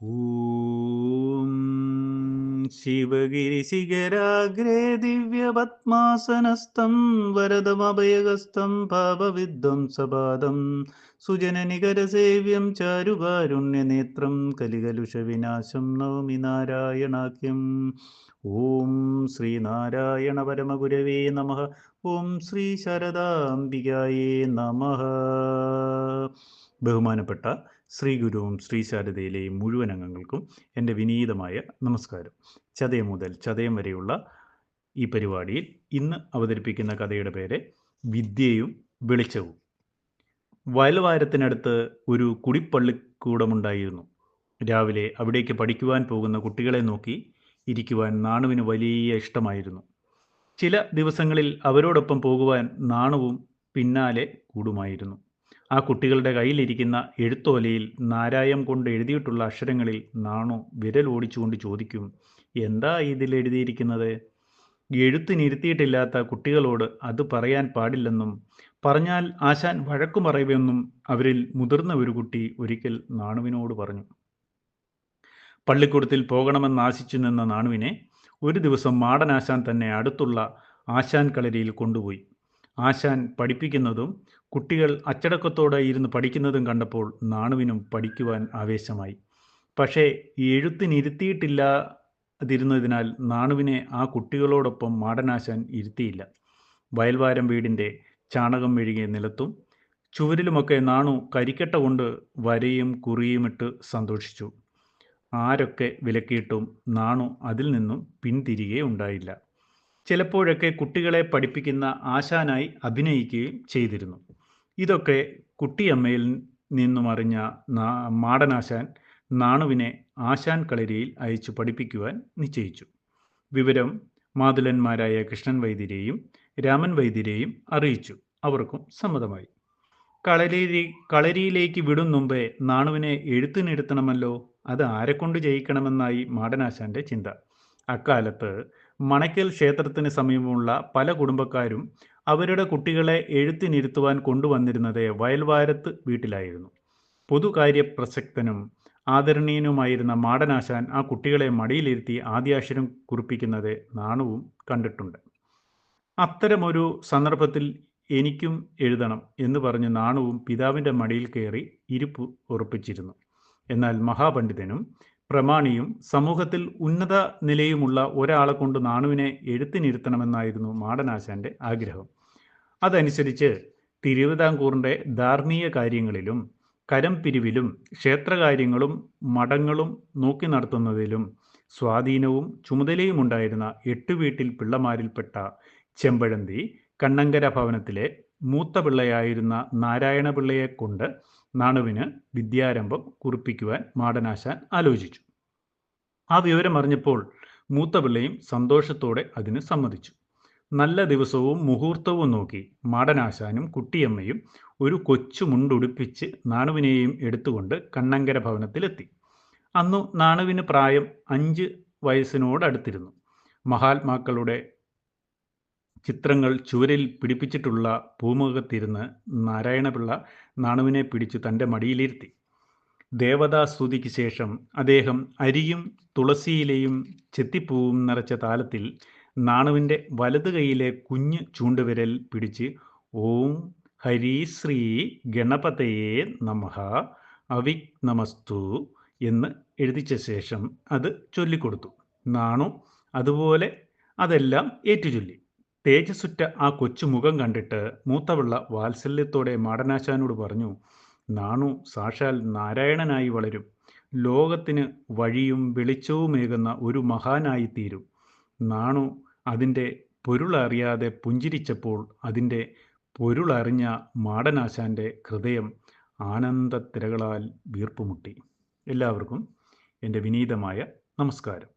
ॐ शिवगिरिशिखराग्रे दिव्यपद्मासनस्थं वरदमभयगस्तं पापविध्वंसपादं सुजननिकरसेव्यं चारुकारुण्यनेत्रं कलिकलुषविनाशं नौमि नारायणाख्यम् ഓം ശ്രീനാരായണ പരമഗുരവേ നമ ഓം ശ്രീ ശാരദാംബികായേ നമ ബഹുമാനപ്പെട്ട ശ്രീ ഗുരുവും ശ്രീ ശാരദയിലെയും മുഴുവൻ അംഗങ്ങൾക്കും എന്റെ വിനീതമായ നമസ്കാരം. ചതയം മുതൽ ചതയം വരെയുള്ള ഈ പരിപാടിയിൽ ഇന്ന് അവതരിപ്പിക്കുന്ന കഥയുടെ പേര് വിദ്യയും വെളിച്ചവും. വയൽവാരത്തിനടുത്ത് ഒരു കുടിപ്പള്ളിക്കൂടമുണ്ടായിരുന്നു. രാവിലെ അവിടേക്ക് പഠിക്കുവാൻ പോകുന്ന കുട്ടികളെ നോക്കി ഇരിക്കുവാൻ നാണുവിന് വലിയ ഇഷ്ടമായിരുന്നു. ചില ദിവസങ്ങളിൽ അവരോടൊപ്പം പോകുവാൻ നാണുവും പിന്നാലെ കൂടുമായിരുന്നു. ആ കുട്ടികളുടെ കയ്യിലിരിക്കുന്ന എഴുത്തോലയിൽ നാരായം കൊണ്ട് എഴുതിയിട്ടുള്ള അക്ഷരങ്ങളിൽ നാണു വിരൽ ഓടിച്ചുകൊണ്ട് ചോദിക്കും എന്താ ഇതിൽ എഴുതിയിരിക്കുന്നത്? എഴുത്തിനിരുത്തിയിട്ടില്ലാത്ത കുട്ടികളോട് അത് പറയാൻ പാടില്ലെന്നും പറഞ്ഞാൽ ആശാൻ വഴക്കു പറയുമെന്നും അവരിൽ മുതിർന്ന ഒരു കുട്ടി ഒരിക്കൽ നാണുവിനോട് പറഞ്ഞു. പള്ളിക്കൂടത്തിൽ പോകണമെന്ന് ആശിച്ചു നിന്ന നാണുവിനെ ഒരു ദിവസം മാടനാശാൻ തന്നെ അടുത്തുള്ള ആശാൻ കളരിയിൽ കൊണ്ടുപോയി. ആശാൻ പഠിപ്പിക്കുന്നതും കുട്ടികൾ അച്ചടക്കത്തോടെ ഇരുന്ന് പഠിക്കുന്നതും കണ്ടപ്പോൾ നാണുവിനും പഠിക്കുവാൻ ആവേശമായി. പക്ഷേ എഴുത്തിനിരുത്തിയിട്ടില്ലാതിരുന്നതിനാൽ നാണുവിനെ ആ കുട്ടികളോടൊപ്പം മാടനാശാൻ ഇരുത്തിയില്ല. വയൽവാരം വീടിന്റെ ചാണകം മെഴുകിയ നിലത്തും ചുവരിലുമൊക്കെ നാണു കരിക്കട്ട കൊണ്ട് വരയും കുറിയുമിട്ട് സന്തോഷിച്ചു. ആരൊക്കെ വിലക്കിയിട്ടും നാണു അതിൽ നിന്നും പിന്തിരികെ ഉണ്ടായില്ല. ചിലപ്പോഴൊക്കെ കുട്ടികളെ പഠിപ്പിക്കുന്ന ആശാനായി അഭിനയിക്കുകയും ചെയ്തിരുന്നു. ഇതൊക്കെ കുട്ടിയമ്മയിൽ നിന്നും അറിഞ്ഞ മാടനാശാൻ നാണുവിനെ ആശാൻ കളരിയിൽ അയച്ചു പഠിപ്പിക്കുവാൻ നിശ്ചയിച്ചു. വിവരം മാതുലന്മാരായ കൃഷ്ണൻ വൈദ്യരെയും രാമൻ വൈദ്യരെയും അറിയിച്ചു. അവർക്കും സമ്മതമായി. കളരി കളരിയിലേക്ക് വിടും മുമ്പേ നാണുവിനെ എഴുത്തിനിരുത്തണമല്ലോ. അത് ആരെക്കൊണ്ട് ജയിക്കണമെന്നായി മാടനാശാന്റെ ചിന്ത. അക്കാലത്ത് മണയ്ക്കൽ ക്ഷേത്രത്തിന് സമീപമുള്ള പല കുടുംബക്കാരും അവരുടെ കുട്ടികളെ എഴുത്തിനിരുത്തുവാൻ കൊണ്ടുവന്നിരുന്നത് വയൽവാരത്ത് വീട്ടിലായിരുന്നു. പൊതുകാര്യ പ്രസക്തനും ആദരണീയനുമായിരുന്ന മാടനാശാൻ ആ കുട്ടികളെ മടിയിലിരുത്തി ആദ്യാക്ഷരം കുറിപ്പിക്കുന്നത് നാണുവും കണ്ടിട്ടുണ്ട്. അത്തരമൊരു സന്ദർഭത്തിൽ എനിക്കും എഴുതണം എന്ന് പറഞ്ഞ് നാണുവും പിതാവിന്റെ മടിയിൽ കയറി ഇരിപ്പ് ഉറപ്പിച്ചിരുന്നു. എന്നാൽ മഹാപണ്ഡിതനും പ്രമാണിയും സമൂഹത്തിൽ ഉന്നത നിലയുമുള്ള ഒരാളെ കൊണ്ട് നാണുവിനെ എഴുത്തിനിരുത്തണമെന്നായിരുന്നു മാടനാശാന്റെ ആഗ്രഹം. അതനുസരിച്ച് തിരുവിതാംകൂറിന്റെ ധാർമ്മിക കാര്യങ്ങളിലും കരം പിരിവിലും ക്ഷേത്രകാര്യങ്ങളും മഠങ്ങളും നോക്കി നടത്തുന്നതിലും സ്വാധീനവും ചുമതലയും ഉണ്ടായിരുന്ന എട്ടു വീട്ടിൽ പിള്ളമാരിൽപ്പെട്ട ചെമ്പഴന്തി കണ്ണങ്കര ഭവനത്തിലെ മൂത്ത പിള്ളയായിരുന്ന നാരായണപിള്ളയെ കൊണ്ട് നാണുവിന് വിദ്യാരംഭം കുറിപ്പിക്കുവാൻ മാടനാശാൻ ആലോചിച്ചു. ആ വിവരം അറിഞ്ഞപ്പോൾ മൂത്ത പിള്ളയും സന്തോഷത്തോടെ അതിന് സമ്മതിച്ചു. നല്ല ദിവസവും മുഹൂർത്തവും നോക്കി മാടനാശാനും കുട്ടിയമ്മയും ഒരു കൊച്ചു മുണ്ടുടുപ്പിച്ച് നാണുവിനെയും എടുത്തുകൊണ്ട് കണ്ണങ്കര ഭവനത്തിലെത്തി. അന്നു നാണുവിന് പ്രായം അഞ്ച് വയസ്സിനോടടുത്തിരുന്നു. മഹാത്മാക്കളുടെ ചിത്രങ്ങൾ ചുവരിൽ പിടിപ്പിച്ചിട്ടുള്ള പൂമുഖത്തിരുന്ന് നാരായണപിള്ള നാണുവിനെ പിടിച്ച് തന്റെ മടിയിലിരുത്തി. ദേവതാസ്തുതിക്ക് ശേഷം അദ്ദേഹം അരിയും തുളസിയിലെയും ചെത്തിപ്പൂവും നിറച്ച താലത്തിൽ നാണുവിന്റെ വലതു കൈയിലെ കുഞ്ഞ് ചൂണ്ടുവിരൽ പിടിച്ച് ഓം ഹരിശ്രീ ഗണപതയെ നമഃ അവിഘ്നമസ്തു എന്ന് എഴുതിച്ച ശേഷം അത് ചൊല്ലിക്കൊടുത്തു. നാണു അതുപോലെ അതെല്ലാം ഏറ്റുചൊല്ലി. തേജസ്സുറ്റ ആ കൊച്ചു മുഖം കണ്ടിട്ട് മൂത്തവിള്ള വാത്സല്യത്തോടെ മാടനാശാനോട് പറഞ്ഞു നാണു സാക്ഷാൽ നാരായണനായി വളരും. ലോകത്തിന് വഴിയും വെളിച്ചവുമേകുന്ന ഒരു മഹാനായി തീരും നാണു അതിന്റെ പൊരുളറിയാതെ പുഞ്ചിരിച്ചപ്പോൾ അതിന്റെ പൊരുളറിഞ്ഞ മാടനാശാന്റെ ഹൃദയം ആനന്ദത്തിരകളാൽ വീർപ്പുമുട്ടി. എല്ലാവർക്കും എന്റെ വിനീതമായ നമസ്കാരം.